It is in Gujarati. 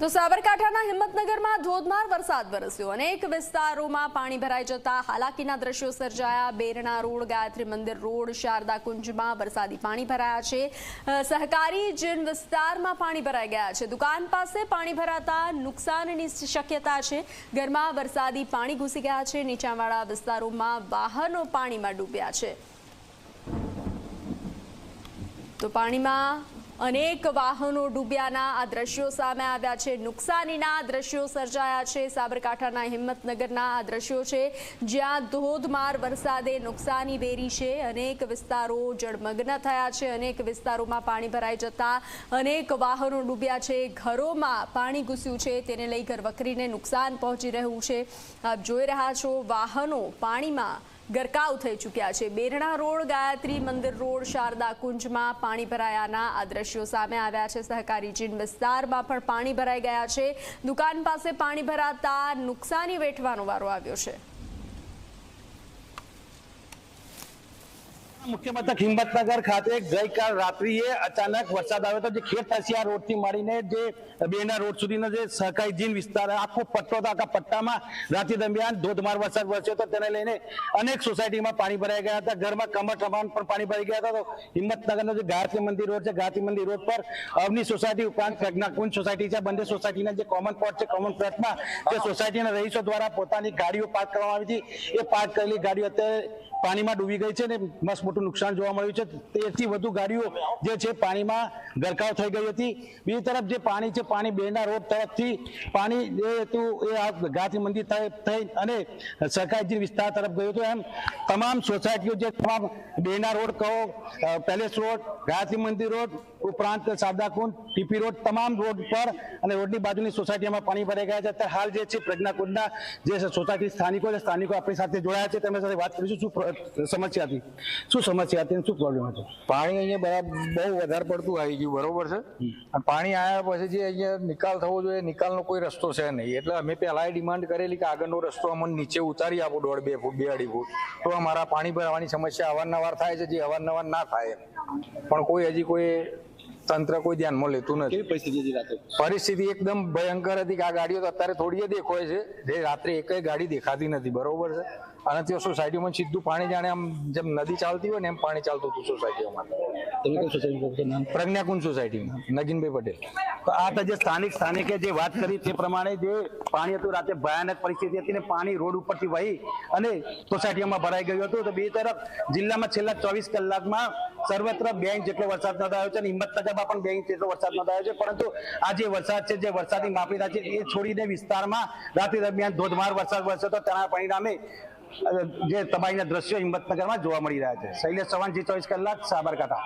તો સાબરકાંઠાના હિંમતનગરમાં ધોધમાર વરસાદ વરસ્યો. અનેક વિસ્તારોમાં પાણી ભરાઈ જતા હાલાકીના દ્રશ્યો સર્જાયા. બેરણા રોડ, ગાયત્રી મંદિર રોડ, શારદા કુંજમાં વરસાદી પાણી ભરાયા છે. સહકારી જીન વિસ્તારમાં પાણી ભરાઈ ગયા છે. દુકાન પાસે પાણી ભરાતા નુકસાનની શક્યતા છે. ઘરમાં વરસાદી પાણી ઘૂસી ગયા છે. નીચાણવાળા વિસ્તારોમાં વાહનો પાણીમાં ડૂબ્યા છે. તો પાણીમાં અનેક વાહનો ડૂબ્યાના આ દ્રશ્યો સામે આવ્યા છે. નુકસાનીના દ્રશ્યો સર્જાયા છે. સાબરકાંઠાના હિંમતનગરના આ દ્રશ્યો છે. જ્યાં ધોધમાર વરસાદે નુકસાની વેરી છે. અનેક વિસ્તારો જળમગ્ન થયા છે. અનેક વિસ્તારોમાં પાણી ભરાઈ જતા અનેક વાહનો ડૂબ્યા છે. ઘરોમાં પાણી ઘૂસ્યું છે. તેને લઈ ઘરવકરીને નુકસાન પહોંચી રહ્યું છે. આપ જોઈ રહ્યા છો, વાહનો પાણીમાં ગરકાવ થઈ ચૂક્યા છે. બેરણા રોડ, ગાયત્રી મંદિર રોડ, શારદા કુંજમાં પાણી ભરાયાના આ દ્રશ્યો સામે આવ્યા છે. સહકારી જીન વિસ્તારમાં પણ પાણી ભરાઈ ગયા છે. દુકાન પાસે પાણી ભરાતા નુકસાની વેઠવાનો વારો આવ્યો છે. મુખ્ય મથક હિંમતનગર ખાતે ગઈકાલ રાત્રિએ અચાનક વરસાદ આવ્યો હતો. જે ખેત તસિયા રોડથી મળીને જે બેના રોડ સુધીનો જે સહકારી વિસ્તાર, આખો પટ્ટો હતો. આખા પટ્ટામાં રાત્રિ દરમિયાન ધોધમાર વરસાદ વરસ્યો હતો. તેને લઈને અનેક સોસાયટીમાં પાણી ભરાઈ ગયા હતા. ઘરમાં કમર પ્રમાણ પણ પાણી ભરાઈ ગયા હતા. તો હિંમતનગરનો જે ગાયત્રી મંદિર રોડ છે, ગાયત્રી મંદિર રોડ પર અવની સોસાયટી ઉપરાંત પ્રજ્ઞાકુંજ સોસાયટી છે. બંને સોસાયટીના જે કોમન પ્લોટ છે કોમન પ્લોટમાં જે સોસાયટીના રહીશો દ્વારા પોતાની ગાડીઓ પાર્ક કરવામાં આવી હતી. એ પાર્ક કરેલી ગાડીઓ અત્યારે પાણીમાં ડૂબી ગઈ છે ને મસ્ત મોટું નુકસાન જોવા મળ્યું છે. તેથી વધુ ગાડીઓ જે છે પાણીમાં ગરકાવ થઈ ગઈ હતી. બીજી તરફ જે પાણી છે, પાણી બેના રોડ તરફથી પાણી જે હતું એ આ ગાંધી મંદિર થઈ અને સરકારી વિસ્તાર તરફ ગયું હતું એમ, તમામ સોસાયટીઓ જે તમામ બેના રોડ કહો palace road Gandhi Mandir road ઉપરાંત સાદાકુંડ ટીપી રોડ તમામ રોડ પર અને રોડની બાજુની સોસાયટીમાં પાણી ભરાઈ ગયા છે. અત્યારે હાલ જે છે પ્રજ્ઞાકુંડના જે સોસાયટી સ્થાનિકો છે સ્થાનિકો આપણી સાથે જોડાયા છે. તેમની સાથે વાત કરીશું. શું સમસ્યા હતી? શું સમસ્યા હતી શું પ્રોબ્લેમ હતો? પાણી અહીંયા બરાબર બહુ વધારે પડતું આવી ગયું બરોબર છે? અને પાણી આવ્યા પછી જે અહીંયા નિકાલ થવો જોઈએ નિકાલનો કોઈ રસ્તો છે નહીં. એટલે અમે પહેલા ડિમાન્ડ કરેલી કે આગળનો રસ્તો અમને નીચે ઉતારી આપો દોઢ બે ફૂટ બે અઢી ફૂટ. તો અમારા પાણી ભરવાની સમસ્યા અવારનવાર થાય છે જે અવારનવાર ના થાય. પણ કોઈ હજી કોઈ તંત્ર કોઈ ધ્યાનમાં લેતું નથી. કેવી પરિસ્થિતિ હતી રાતે પરિસ્થિતિ એકદમ ભયંકર હતી કે આ ગાડીઓ તો અત્યારે થોડી દેખાય છે. જે રાત્રે એકય ગાડી દેખાતી નથી. બરોબર છે? અને ત્યાં સોસાયટીમાં સીધું પાણી જાણે આમ જેમ નદી ચાલતી હોય ને એમ પાણી ચાલતું હતું સોસાયટીઓમાં. તમે કઈ સોસાયટી પ્રજ્ઞાકુંજ સોસાયટીમાં નગીનભાઈ પટેલ. તો આ તો જે સ્થાનિક સ્થાનિકે જે વાત કરી તે પ્રમાણે જે પાણી હતું રાતે ભયાનક પરિસ્થિતિ હતી ને પાણી રોડ ઉપરથી વહી અને સોસાયટીઓમાં ભરાઈ ગયું હતું. તો બે તરફ જિલ્લામાં છેલ્લા ચોવીસ કલાકમાં સર્વત્ર બે ઇંચ જેટલો વરસાદ નોંધાયો છે અને હિંમતનગરમાં પણ બે ઇંચ જેટલો વરસાદ નોંધાયો છે. પરંતુ આ જે વરસાદ છે જે વરસાદની રહ્યા છે એ છોડીને વિસ્તારમાં રાત્રિ દરમિયાન ધોધમાર વરસાદ વરસ્યો હતો. તેના પરિણામે જે તબાહીના દ્રશ્યો હિંમતનગરમાં જોવા મળી રહ્યા છે. શૈલેષ ચૌહાણ જી ચોવીસ કલાક સાબરકાંઠા.